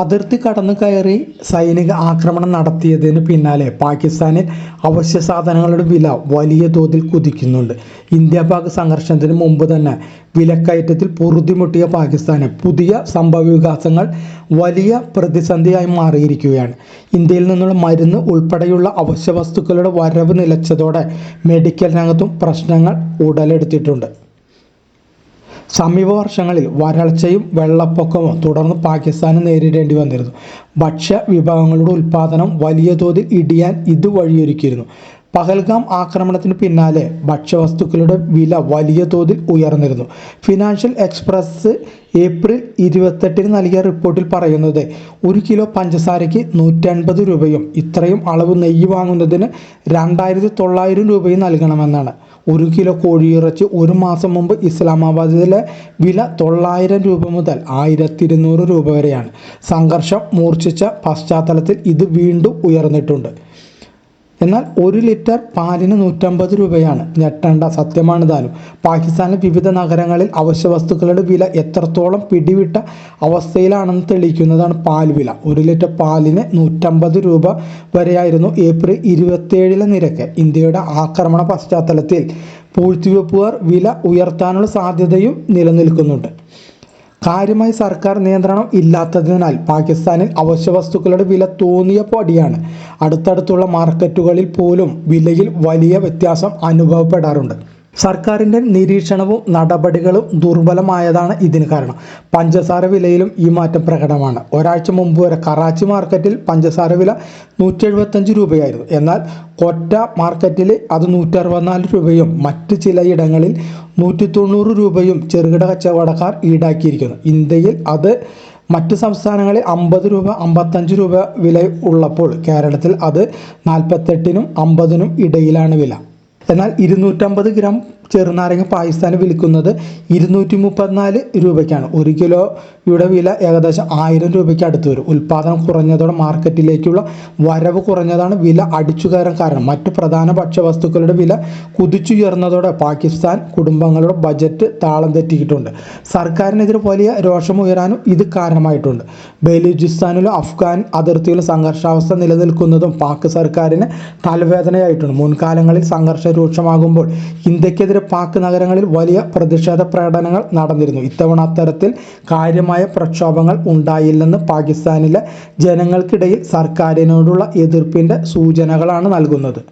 അതിർത്തി കടന്നു കയറി സൈനിക ആക്രമണം നടത്തിയതിന് പിന്നാലെ പാകിസ്ഥാനിൽ അവശ്യ സാധനങ്ങളുടെ വില വലിയ തോതിൽ കുതിക്കുന്നുണ്ട്. ഇന്ത്യ പാക് സംഘർഷത്തിന് മുമ്പ് തന്നെ വിലക്കയറ്റത്തിൽ പൊറുതിമുട്ടിയ പാകിസ്ഥാന് പുതിയ സംഭവവികാസങ്ങൾ വലിയ പ്രതിസന്ധിയായി മാറിയിരിക്കുകയാണ്. ഇന്ത്യയിൽ നിന്നുള്ള മരുന്ന് ഉൾപ്പെടെയുള്ള അവശ്യ വസ്തുക്കളുടെ വരവ് നിലച്ചതോടെ മെഡിക്കൽ രംഗത്തും പ്രശ്നങ്ങൾ ഉടലെടുത്തിട്ടുണ്ട്. സമീപ വർഷങ്ങളിൽ വരൾച്ചയും വെള്ളപ്പൊക്കവും തുടർന്ന് പാകിസ്ഥാന് നേരിടേണ്ടി വന്നിരുന്നു. ഭക്ഷ്യ വിഭവങ്ങളുടെ ഉൽപ്പാദനം വലിയ തോതിൽ ഇടിയാൻ ഇത് വഴിയൊരുക്കിയിരുന്നു പഹൽഗാം ആക്രമണത്തിന് പിന്നാലെ ഭക്ഷ്യവസ്തുക്കളുടെ വില വലിയ തോതിൽ ഉയർന്നിരുന്നു. ഫിനാൻഷ്യൽ എക്സ്പ്രസ് ഏപ്രിൽ ഇരുപത്തെട്ടിന് നൽകിയ റിപ്പോർട്ടിൽ പറയുന്നത് ഒരു കിലോ പഞ്ചസാരയ്ക്ക് നൂറ്റൻപത് രൂപയും ഇത്രയും അളവ് നെയ്യ് വാങ്ങുന്നതിന് രണ്ടായിരത്തി തൊള്ളായിരം രൂപയും നൽകണമെന്നാണ്. ഒരു കിലോ കോഴിയിറച്ചി ഒരു മാസം മുമ്പ് ഇസ്ലാമാബാദിലെ വില തൊള്ളായിരം രൂപ മുതൽ ആയിരത്തി ഇരുന്നൂറ് രൂപ വരെയാണ്. സംഘർഷം മൂർച്ഛിച്ച പശ്ചാത്തലത്തിൽ ഇത് വീണ്ടും ഉയർന്നിട്ടുണ്ട്. എന്നാൽ ഒരു ലിറ്റർ പാലിന് നൂറ്റമ്പത് രൂപയാണ്. ഞെട്ടേണ്ട സത്യമാണ് താനും. പാകിസ്ഥാനിലെ വിവിധ നഗരങ്ങളിൽ അവശ്യ വസ്തുക്കളുടെ വില എത്രത്തോളം പിടിവിട്ട അവസ്ഥയിലാണെന്ന് തെളിയിക്കുന്നതാണ് പാൽ വില. ഒരു ലിറ്റർ പാലിന് നൂറ്റമ്പത് രൂപ വരെയായിരുന്നു ഏപ്രിൽ ഇരുപത്തിയേഴിലെ നിരക്ക്. ഇന്ത്യയുടെ ആക്രമണ പശ്ചാത്തലത്തിൽ പൂഴ്ത്തിവെപ്പുകാർ വില ഉയർത്താനുള്ള സാധ്യതയും നിലനിൽക്കുന്നുണ്ട്. കാര്യമായി സർക്കാർ നിയന്ത്രണം ഇല്ലാത്തതിനാൽ പാകിസ്ഥാനിൽ അവശ്യ വസ്തുക്കളുടെ വില തോന്നിയ പടിയാണ്. അടുത്തടുത്തുള്ള മാർക്കറ്റുകളിൽ പോലും വിലയിൽ വലിയ വ്യത്യാസം അനുഭവപ്പെടാറുണ്ട്. സർക്കാരിന്റെ നിരീക്ഷണവും നടപടികളും ദുർബലമായതാണ് ഇതിന് കാരണം. പഞ്ചസാര വിലയിലും ഈ മാറ്റം പ്രകടമാണ്. ഒരാഴ്ച മുമ്പ് വരെ കറാച്ചി മാർക്കറ്റിൽ പഞ്ചസാര വില നൂറ്റി എഴുപത്തഞ്ച് രൂപയായിരുന്നു. എന്നാൽ കൊറ്റ മാർക്കറ്റിൽ അത് നൂറ്റി അറുപത്തിനാല് രൂപയും മറ്റ് ചിലയിടങ്ങളിൽ നൂറ്റി തൊണ്ണൂറ് രൂപയും ചെറുകിട കച്ചവടക്കാർ ഈടാക്കിയിരിക്കുന്നു. ഇന്ത്യയിൽ അത് മറ്റ് സംസ്ഥാനങ്ങളിൽ അമ്പത് രൂപ അമ്പത്തഞ്ച് രൂപ വില ഉള്ളപ്പോൾ കേരളത്തിൽ അത് നാൽപ്പത്തെട്ടിനും അമ്പതിനും ഇടയിലാണ് വില. എന്നാൽ ഇരുന്നൂറ്റമ്പത് ഗ്രാം ചെറുനാരങ്ങ പാകിസ്ഥാന് വിൽക്കുന്നത് ഇരുന്നൂറ്റി മുപ്പത്തിനാല് രൂപയ്ക്കാണ്. ഒരു കിലോയുടെ വില ഏകദേശം ആയിരം രൂപയ്ക്ക് അടുത്ത് വരും. ഉൽപ്പാദനം കുറഞ്ഞതോടെ മാർക്കറ്റിലേക്കുള്ള വരവ് കുറഞ്ഞതാണ് വില അടിച്ചു കയറാൻ കാരണം. മറ്റു പ്രധാന ഭക്ഷ്യവസ്തുക്കളുടെ വില കുതിച്ചുയർന്നതോടെ പാകിസ്ഥാൻ കുടുംബങ്ങളുടെ ബജറ്റ് താളം തെറ്റിയിട്ടുണ്ട്. സർക്കാരിനെതിരെ വലിയ രോഷമുയരാനും ഇത് കാരണമായിട്ടുണ്ട്. ബലൂചിസ്ഥാനിലും അഫ്ഗാൻ അതിർത്തിയിലും സംഘർഷാവസ്ഥ നിലനിൽക്കുന്നതും പാക് സർക്കാരിന് തലവേദനയായിട്ടുണ്ട്. മുൻകാലങ്ങളിൽ സംഘർഷം രൂക്ഷമാകുമ്പോൾ ഇന്ത്യക്കെതിരെ പാക് നഗരങ്ങളിൽ വലിയ പ്രതിഷേധ പ്രകടനങ്ങൾ നടന്നിരുന്നു. ഇത്തവണ അത്തരത്തിൽ കാര്യമായ പ്രക്ഷോഭങ്ങൾ ഉണ്ടായില്ലെന്ന് പാകിസ്ഥാനിലെ ജനങ്ങൾക്കിടയിൽ സർക്കാരിനോടുള്ള എതിർപ്പിന്റെ സൂചനകളാണ് നൽകുന്നത്.